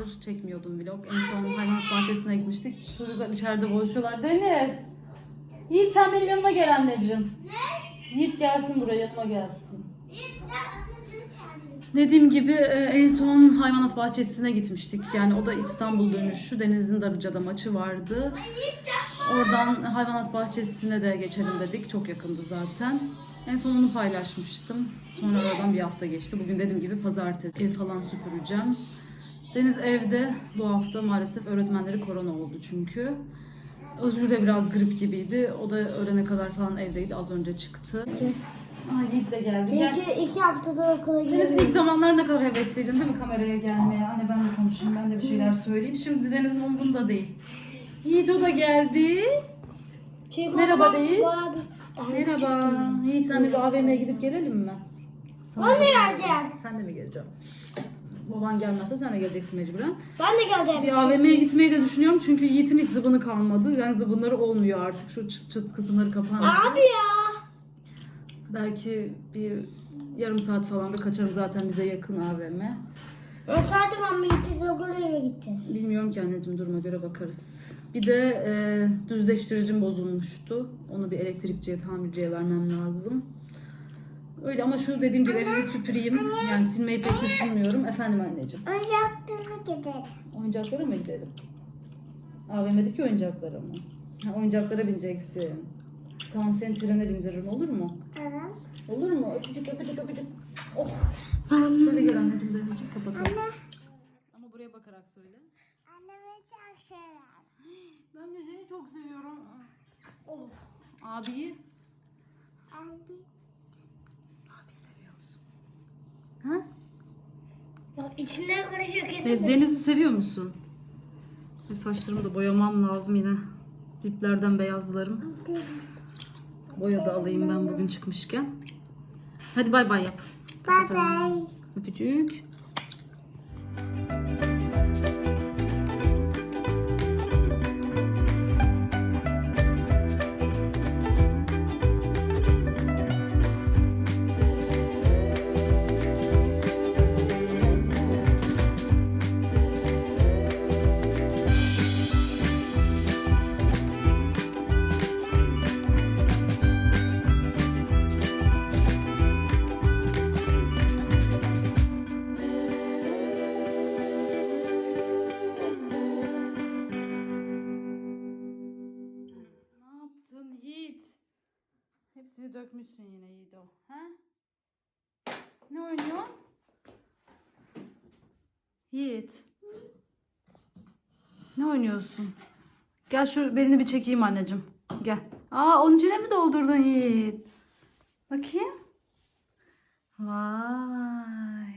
Bayağıdır çekmiyordum vlog. En son hayvanat bahçesine gitmiştik. Çocuklar içeride boğuşuyorlar. Deniz! Yiğit sen benim yanıma gel anneciğim. Yiğit gelsin buraya yanıma gelsin. Dediğim gibi e, en son hayvanat bahçesine gitmiştik. Yani o da İstanbul dönüşü. Deniz'in Darıca'da maçı vardı. Oradan hayvanat bahçesine de geçelim dedik. Çok yakındı zaten. En son onu paylaşmıştım. Sonra oradan bir hafta geçti. Bugün dediğim gibi pazartesi ev falan süpüreceğim. Deniz evde bu hafta maalesef öğretmenleri korona oldu çünkü. Özgür de biraz grip gibiydi. O da öğlene kadar falan evdeydi. Az önce çıktı. Ay Yiğit de geldi. Gel. Çünkü iki haftadır okula Deniz ilk gidiyorum. zamanlar ne kadar hevesliydin değil mi kameraya gelmeye? Anne ben de konuşayım, ben de bir şeyler söyleyeyim. Şimdi Deniz'in umurunda değil. Yiğit o da geldi. Çünkü Merhaba zaman Yiğit. bu abi- Yani Merhaba. Yiğit sen de bir AVM'ye gidip gelelim mi? Sana Ben de geleceğim. Sen de mi geleceksin? Baban gelmezse sen de geleceksin mecburen. Ben de geleceğim. Bir AVM'ye gitmeyi de düşünüyorum çünkü Yiğit'in hiç zıbını kalmadı. Yani zıbınları olmuyor artık. Şu çıt çıt kısımları kapandı. Abi ya. Belki bir yarım saat falan da kaçarım zaten bize yakın AVM. O saatte ben mi gideceğiz okula mı gideceğiz? Bilmiyorum ki anneciğim duruma göre bakarız. Bir de e, düzleştiricim bozulmuştu. Onu bir elektrikçiye, tamirciye vermem lazım. Öyle ama şu dediğim gibi evi bir süpüreyim. Yani silmeyi pek düşünmüyorum. Efendim anneciğim. Aklına gidelim. Oyuncaklara mı gidelim? AVM'deki oyuncaklara mı? Ha, oyuncaklara bineceksin. Tamam seni trene bindiririm olur mu? Evet. Olur mu? Öpücük öpücük öpücük. Oh. Şöyle gel anneciğim denizciğim kapatalım. Ama buraya bakarak söyle. Anneme çok sever. Ben de seni çok seviyorum. Of. Abiyi? Abi. Abi seviyor musun? Ha? İçinden konuşuyor kesin. Deniz'i seviyor musun? Ve saçlarımı da boyamam lazım yine. Diplerden beyazlarım. Boya da alayım ben bugün çıkmışken. Hadi bay bay yap. Kapatalım. bye. Öpücük. Yiğit? Hepsini dökmüşsün yine Yiğit o. Ha? Ne oynuyor? Yiğit. Ne oynuyorsun? Gel şu belini bir çekeyim anneciğim. Gel. Aa onun içine mi doldurdun Yiğit? Bakayım. Vay.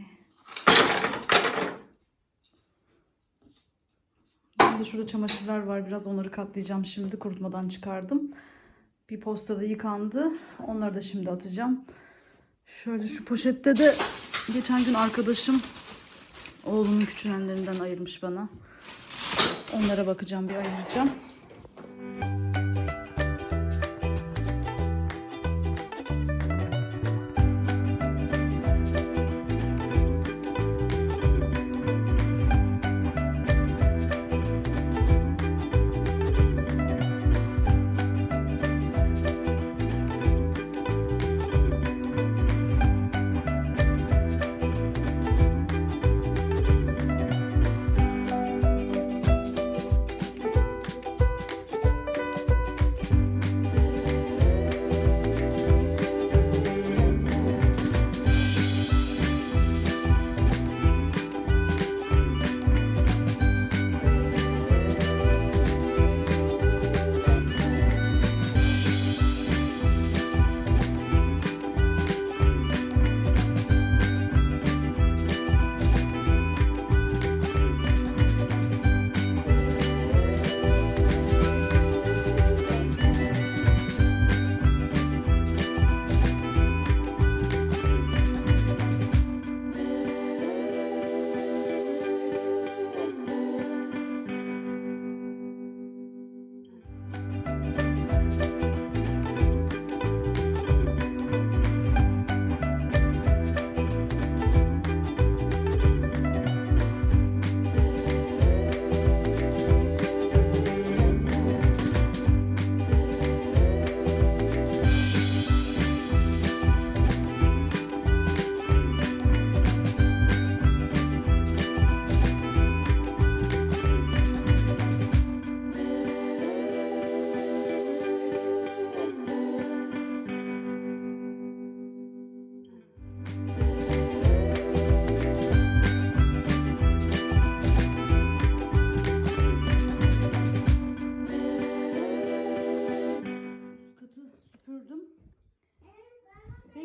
De şurada çamaşırlar var. Biraz onları katlayacağım şimdi. Kurutmadan çıkardım. Bir postada yıkandı. Onları da şimdi atacağım. Şöyle şu poşette de geçen gün arkadaşım oğlumun küçülenlerinden ayırmış bana. Onlara bakacağım bir ayıracağım.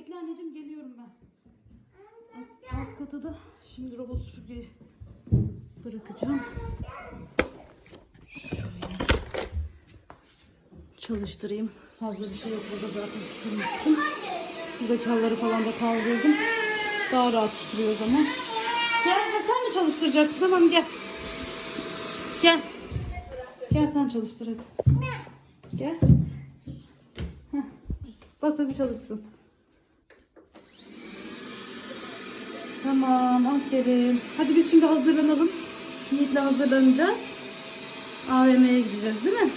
Bekle anneciğim geliyorum ben. Alt, alt kata da şimdi robot süpürgeyi bırakacağım. Şöyle çalıştırayım. Fazla bir şey yok burada zaten süpürmüştüm. Şuradaki halıları falan da kaldırdım. Daha rahat süpürüyor o zaman. Gel sen mi çalıştıracaksın? Tamam gel. Gel. Gel sen çalıştır hadi. Gel. Heh. Bas hadi çalışsın. Tamam aferin. Hadi biz şimdi hazırlanalım. Yiğit'le hazırlanacağız. AVM'ye gideceğiz değil mi?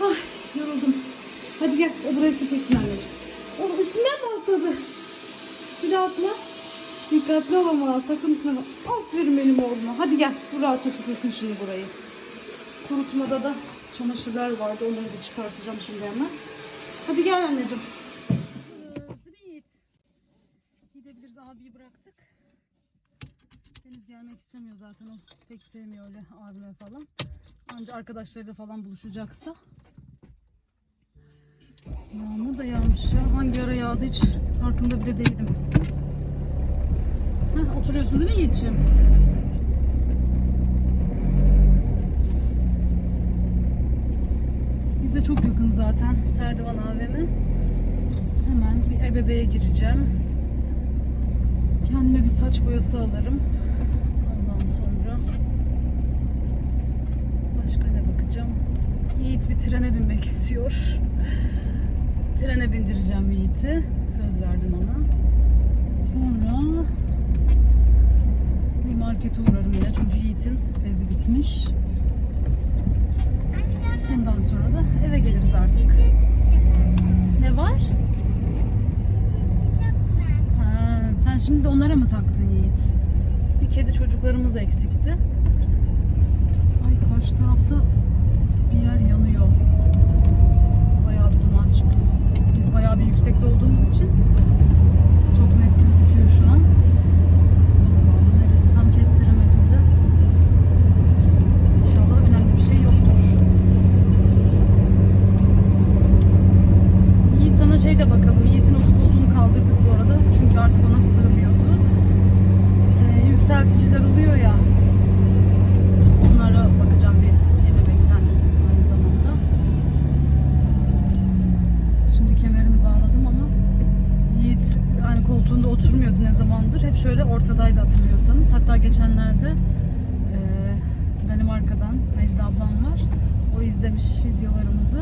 Ay yoruldum. Hadi gel burayı süpürsün anneciğim. O üstünden mi atladı? Bir daha atla. Dikkatli ol ama sakın üstüne bak. Aferin benim oğluma. Hadi gel bu rahatça süpürsün şimdi burayı. Kurutmada da çamaşırlar vardı. Onları da çıkartacağım şimdi hemen. Hadi gel anneciğim. Değil mi Yiğit? Gidebiliriz abiyi bıraktık. Deniz gelmek istemiyor zaten o pek sevmiyor öyle abime falan. Anca arkadaşlarıyla falan buluşacaksa. Yağmur da yağmış ya. Hangi ara yağdı hiç farkında bile değilim. Heh, oturuyorsun değil mi Yiğit'ciğim? Bize çok yakın zaten Serdivan AVM. Hemen bir ebebeğe gireceğim. Kendime bir saç boyası alırım. Ondan sonra başka ne bakacağım? Yiğit bir trene binmek istiyor. Trene bindireceğim Yiğit'i. Söz verdim ona. Sonra bir markete uğrarım yine çünkü Yiğit'in bezi bitmiş. Ondan sonra da eve geliriz artık. Ne var? Ha, sen şimdi onlara mı taktın Yiğit? Bir kedi çocuklarımız eksikti. Ay karşı tarafta bir yer yanıyor. Bayağı bir duman çıkıyor. Biz bayağı bir yüksekte olduğumuz için çok net gözüküyor şu an. Allah'ım neresi tam kestiremedim de. İnşallah önemli bir şey yoktur. Yiğit sana şey de bakalım. Yiğit'in otur koltuğunu kaldırdık bu arada. Çünkü artık ona sığmıyordu. Ee, yükselticiler oluyor ya. Onlara bakacağım bir ebebekten aynı zamanda. Şimdi kemerini bağladım ama Yiğit yani koltuğunda oturmuyordu ne zamandır. Hep şöyle ortadaydı hatırlıyorsanız. Hatta geçenlerde eee Danimarka'dan Mecda ablam var. O izlemiş videolarımızı.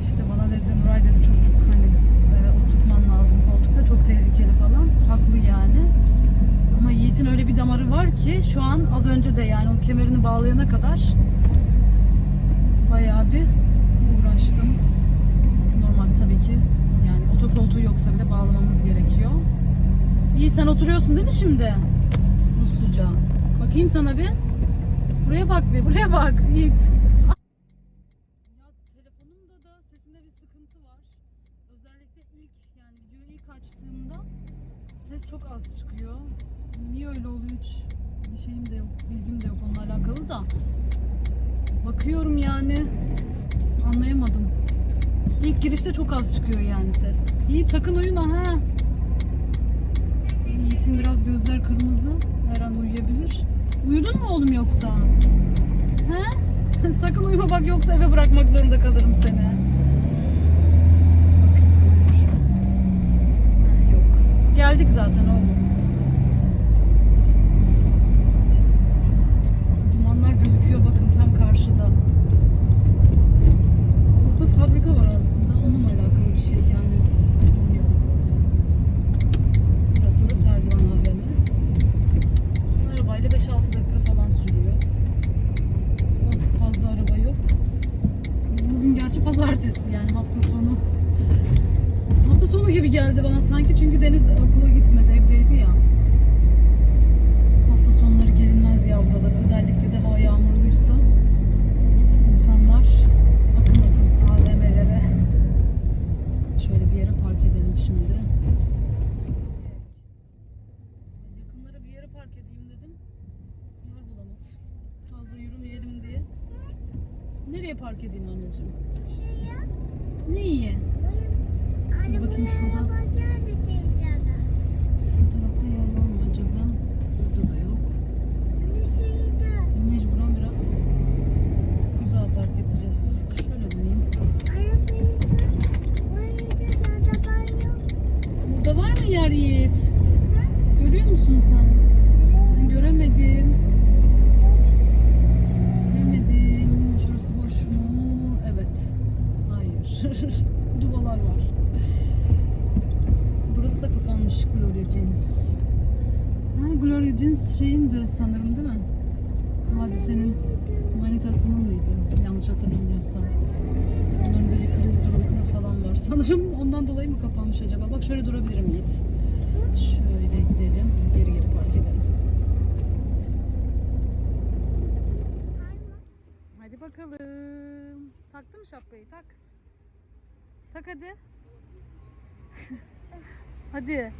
İşte bana dedi Nuray dedi çocuk hani e, oturtman lazım koltukta çok tehlikeli falan. Haklı yani. Ama Yiğit'in öyle bir damarı var ki şu an az önce de yani o kemerini bağlayana kadar bayağı bir uğraştım. Normalde tabii ki yani otokoltuğu yoksa bile bağlamamız gerekiyor. İyi sen oturuyorsun değil mi şimdi? Usluca. Bakayım sana bir. Buraya bak bir, buraya bak Yiğit. Açtığımda ses çok az çıkıyor. Niye öyle oluyor hiç bir şeyim de yok, bilgim de yok onunla alakalı da. Bakıyorum yani anlayamadım. İlk girişte çok az çıkıyor yani ses. Yiğit sakın uyuma ha. Yiğit'in biraz gözler kırmızı. Her an uyuyabilir. Uyudun mu oğlum yoksa? He? sakın uyuma bak yoksa eve bırakmak zorunda kalırım seni. Yok. Geldik zaten oğlum. Dumanlar gözüküyor bakın tam karşıda. Burada fabrika var aslında. Onunla alakalı bir şey yani. Burası da Serdivan AVM. Arabayla 5-6 dakika falan sürüyor. Fazla araba yok. Bugün gerçi pazartesi yani hafta sonu. Hafta sonu gibi geldi bana sanki çünkü Deniz okula gitmedi evdeydi ya. Hafta sonları gelinmez ya buralar. Özellikle de hava yağmurluysa. insanlar akın akın AVM'lere. Şöyle bir yere park edelim şimdi. Yakınlara bir yere park edeyim dedim. Yer bulamadım. Fazla yürümeyelim diye. Nereye park edeyim anneciğim? Ne iyi? Dur bakayım şurada. Şu tarafta yer var mı? Sen? Ben göremedim. Göremedim. Şurası boş mu? Evet. Hayır. Dubalar var. Burası da kapanmış Gloria Jeans. Ha, Gloria Jeans şeyin de sanırım değil mi? Hadisenin manitasının mıydı? Yanlış hatırlamıyorsam. Onların da bir kriz ruhu falan var sanırım. Ondan dolayı mı kapanmış acaba? Bak şöyle durabilirim Yiğit. Şöyle gidelim. Geri geri park edelim. Hadi bakalım. Taktın mı şapkayı? Tak. Tak hadi. hadi.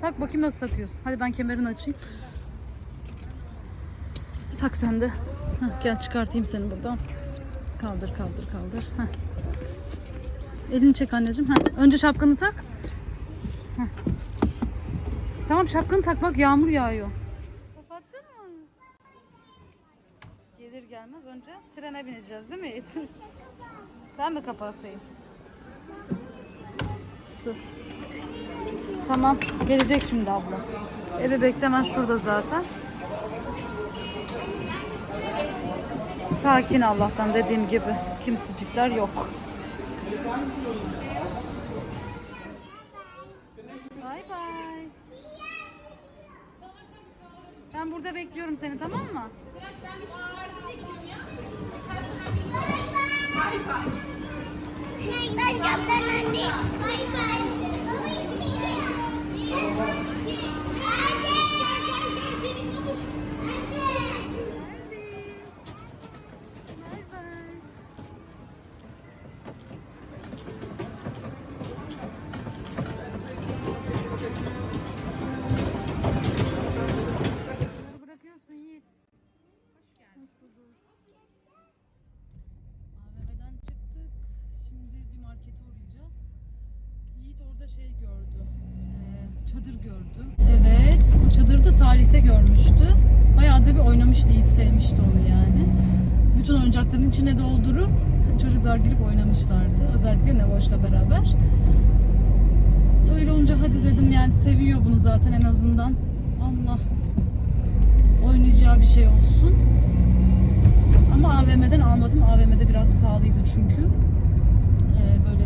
Tak bakayım nasıl takıyorsun. Hadi ben kemerini açayım. Tak sen de. Heh, gel çıkartayım seni buradan. Kaldır kaldır kaldır. Heh. Elini çek anneciğim. Heh. Önce şapkanı tak. Heh. Tamam şapkanı tak bak yağmur yağıyor. Kapattın mı? Gelir gelmez önce trene bineceğiz değil mi Yiğit? Ben mi kapatayım? Dur. Tamam gelecek şimdi abla. Ebebek de hemen şurada zaten. Sakin Allah'tan dediğim gibi. Kimsecikler yok. Bay bay. Ben burada bekliyorum seni tamam mı? Ben camdan anne. Bay bay. Bay Salih'te görmüştü. Bayağı da bir oynamıştı. Yiğit sevmişti onu yani. Bütün oyuncakların içine doldurup çocuklar girip oynamışlardı. Özellikle Nevoş'la beraber. Öyle olunca hadi dedim yani seviyor bunu zaten en azından. Allah oynayacağı bir şey olsun. Ama AVM'den almadım. AVM'de biraz pahalıydı çünkü. Ee, böyle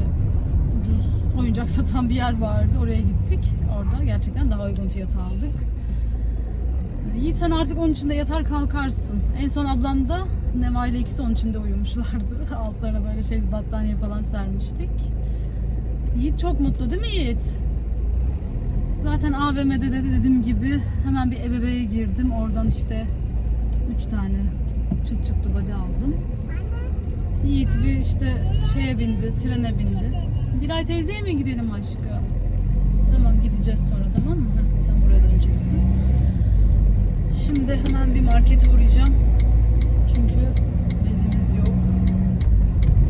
ucuz oyuncak satan bir yer vardı. Oraya gittik. Orada gerçekten daha uygun fiyata aldık. Yiğit sen artık onun içinde yatar kalkarsın. En son ablam da Neva ile ikisi onun içinde uyumuşlardı. Altlarına böyle şey battaniye falan sermiştik. Yiğit çok mutlu değil mi Yiğit? Zaten AVM'de de dediğim gibi hemen bir ebeveğe girdim. Oradan işte 3 tane çıt çıtlı body aldım. Yiğit bir işte şeye bindi, trene bindi. Dilay teyzeye mi gidelim aşkım? Tamam gideceğiz sonra tamam mı? Sen buraya döneceksin. Şimdi de hemen bir markete uğrayacağım. Çünkü bezimiz yok.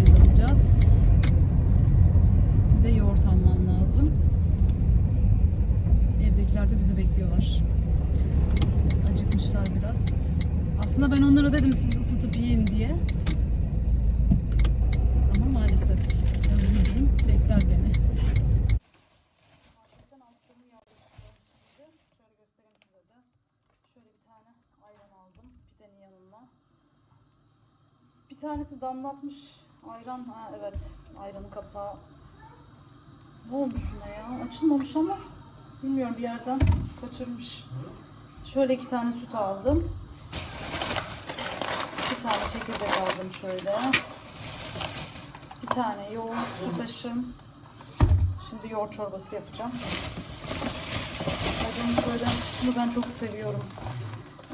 Bez alacağız. Bir de yoğurt almam lazım. Evdekiler de bizi bekliyorlar. Acıkmışlar biraz. Aslında ben onlara dedim siz ısıtıp yiyin diye. Ama maalesef ömrümcüm bekler beni. Şöyle göstereyim size de. Şöyle bir tane ayran aldım pidenin yanına. Bir tanesi damlatmış ayran. Ha evet ayranın kapağı. Ne olmuş buna ya? Açılmamış ama bilmiyorum bir yerden kaçırmış. Şöyle iki tane süt aldım. Bir tane çekirdek aldım şöyle. Bir tane yoğurt, sütaşım. Şimdi yoğurt çorbası yapacağım. Bakın böyle, bunu ben çok seviyorum.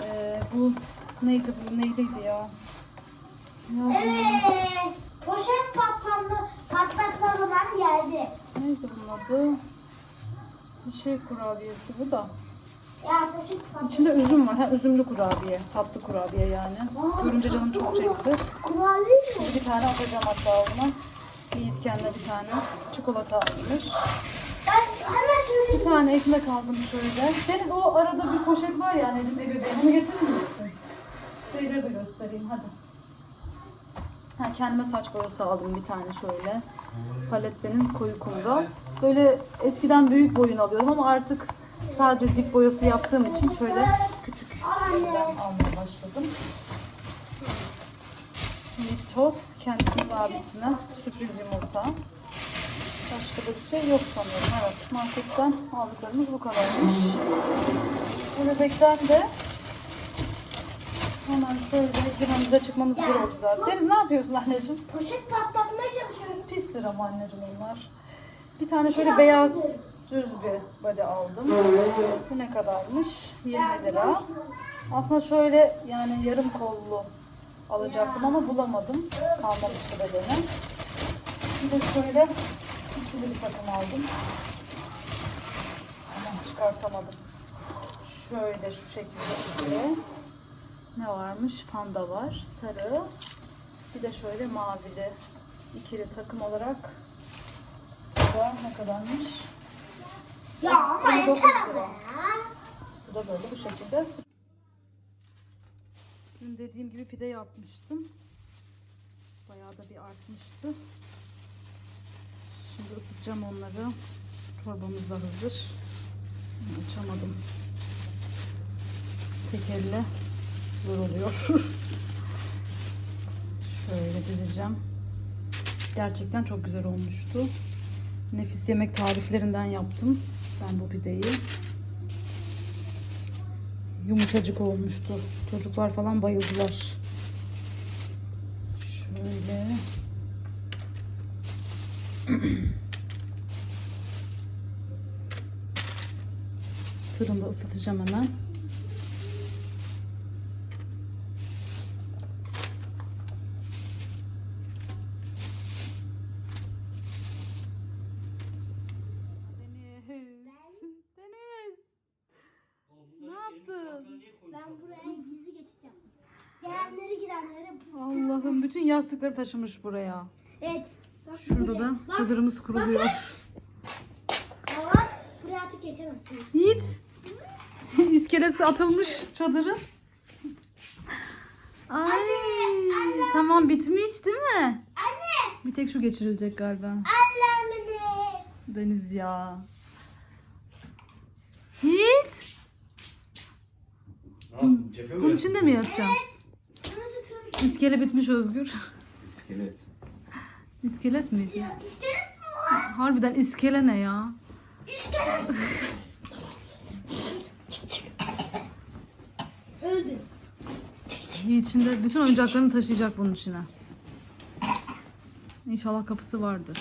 Ee, bu neydi bu neydiydi ya? Evet. Poşet patlamı, patlatmadan geldi. Neydi bunun adı? Bir şey kurabiyesi bu da. Ya poşet patladı. İçinde üzüm var. Ha, üzümlü kurabiye. Tatlı kurabiye yani. Görünce canım çok çekti. Kurabiye mi? Bir tane atacağım hatta ona. Yiğit kendine bir tane çikolata almış. Ben hemen söyleyeyim. Bir tane ekmek aldım şöyle. Deniz o arada bir poşet var ya anneciğim ebeveyn. Onu getirir misin? Şeyleri de göstereyim hadi. Ha, kendime saç boyası aldım bir tane şöyle. Palette'nin koyu kumral. Böyle eskiden büyük boyun alıyordum ama artık Sadece dip boyası yaptığım için şöyle küçük almaya başladım. Nito kendisinin abisine sürpriz yumurta. Başka da bir şey yok sanıyorum. Evet marketten aldıklarımız bu kadarmış. Bu bebekten de hemen şöyle girmemize çıkmamız bir oldu zaten. Deniz ne yapıyorsun anneciğim? Poşet patlatmaya çalışıyorum. Pistir ama anneciğim onlar. Bir tane şöyle beyaz düz bir body aldım. Bu ne kadarmış? 20 lira. Aslında şöyle yani yarım kollu alacaktım ama bulamadım. Kalmamıştı bedeni. Bir de şöyle ikili bir takım aldım. Ama çıkartamadım. Şöyle şu şekilde ikili. Ne varmış? Panda var. Sarı. Bir de şöyle mavili ikili takım olarak bu da ne kadarmış? Ya ama 59 yeter ama lira. ya. Bu da böyle bu şekilde. Dün dediğim gibi pide yapmıştım. Bayağı da bir artmıştı. Şimdi ısıtacağım onları. Çorbamız da hazır. Açamadım. Tek elle zor oluyor. Şöyle dizeceğim. Gerçekten çok güzel olmuştu. Nefis yemek tariflerinden yaptım ben bu pideyi. Yumuşacık olmuştu. Çocuklar falan bayıldılar. Şöyle. Fırında ısıtacağım hemen. Deniz. Deniz. Ne yaptın? Ben buraya gizli geçiş yaptım. Gelenleri girenleri. Allah'ım yastıkları taşımış buraya. Evet. Bak Şurada da Bak, çadırımız kuruluyor. bak. Buraya artık geçemezsin. Yiğit. İskelesi atılmış çadırın. Ay. Tamam bitmiş değil mi? Anne. Bir tek şu geçirilecek galiba. Annemini. Deniz ya. Yiğit. Mi Bunun içinde mi yatacaksın? Tüm. İskele bitmiş Özgür. İskelet. İskelet miydi? İşte Harbiden iskele ne ya? İşte. Öldü. Şimdi bütün oyuncaklarını taşıyacak bunun içine. İnşallah kapısı vardır.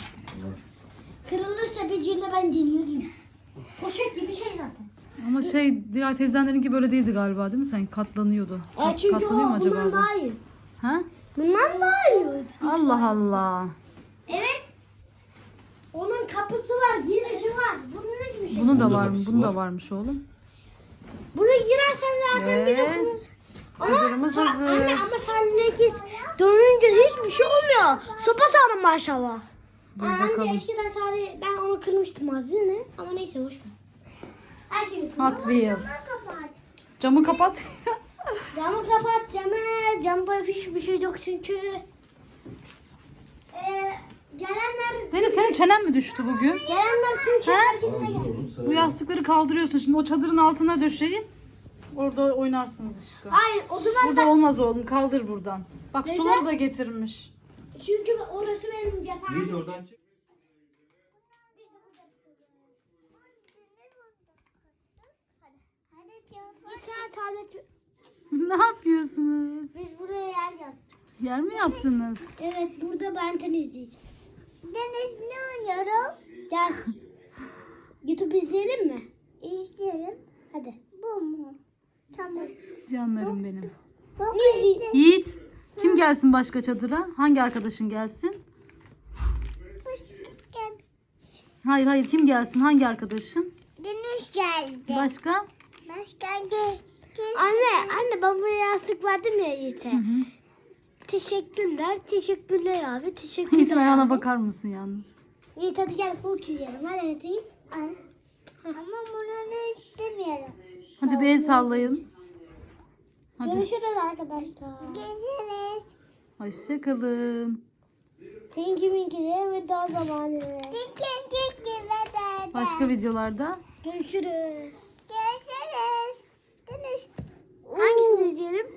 Kırılırsa bir günde ben dinlerim. Poşet gibi şey zaten. Ama şey diğer teyzenlerinki böyle değildi galiba değil mi? Sen katlanıyordu. E çünkü Katlanıyor mu o acaba? bundan bu? daha iyi. Ha? Bundan daha iyi. Allah Allah. Evet. Onun kapısı var, girişi var. Bunun hiçbir şey. Bunun da var mı? Bunun da var. varmış oğlum. Buraya girersen zaten bir Evet. dokunur. Çadırımız Sa- hazır. Anne ama senle dönünce hiçbir şey olmuyor. Sopa sarın maşallah. Dur Aa, Anne bakalım. eskiden sadece ben onu kırmıştım az yine. Ama neyse boş ver. Her şeyi. Hot Wheels. Kapat. Camı kapat. Camı kapat camı. Camda hiçbir şey yok çünkü. Ee, gelenler Deniz senin çenen mi düştü bugün? gelenler tüm He? herkesine geldi. Bu yastıkları kaldırıyorsun şimdi o çadırın altına döşeyin. Orada oynarsınız işte. Hayır o zaman Burada olmaz oğlum kaldır buradan. Bak Neden? suları da getirmiş. çünkü orası benim cephem. Yiğit oradan çık. Bir tane tablet. ne yapıyorsunuz? Biz buraya yer yaptık. Yer mi yaptınız? Evet burada ben izleyeceğim. Deniz ne oynuyorum? Gel. YouTube izleyelim mi? İzleyelim. Hadi. Bu mu? Tamam. Canlarım benim. Ne izleyeceğiz? Yiğit kim gelsin başka çadıra? Hangi arkadaşın gelsin? Hayır hayır kim gelsin? Hangi arkadaşın? Deniz geldi. Başka? Başkan gel. Anne, anne ben buraya yastık verdim ya Yiğit'e. Teşekkürler, teşekkürler abi, teşekkürler. Yiğit'in ayağına bakar mısın yalnız? Yiğit hadi gel Hulk izleyelim. Hadi edeyim. Ama bunu istemiyorum. Hadi bir el sallayın. Hadi. Görüşürüz arkadaşlar. Görüşürüz. Hoşçakalın. Tinky Winky'de ve daha zamanı. Tinky Winky ve Başka videolarda Görüşürüz. Hangisini izleyelim?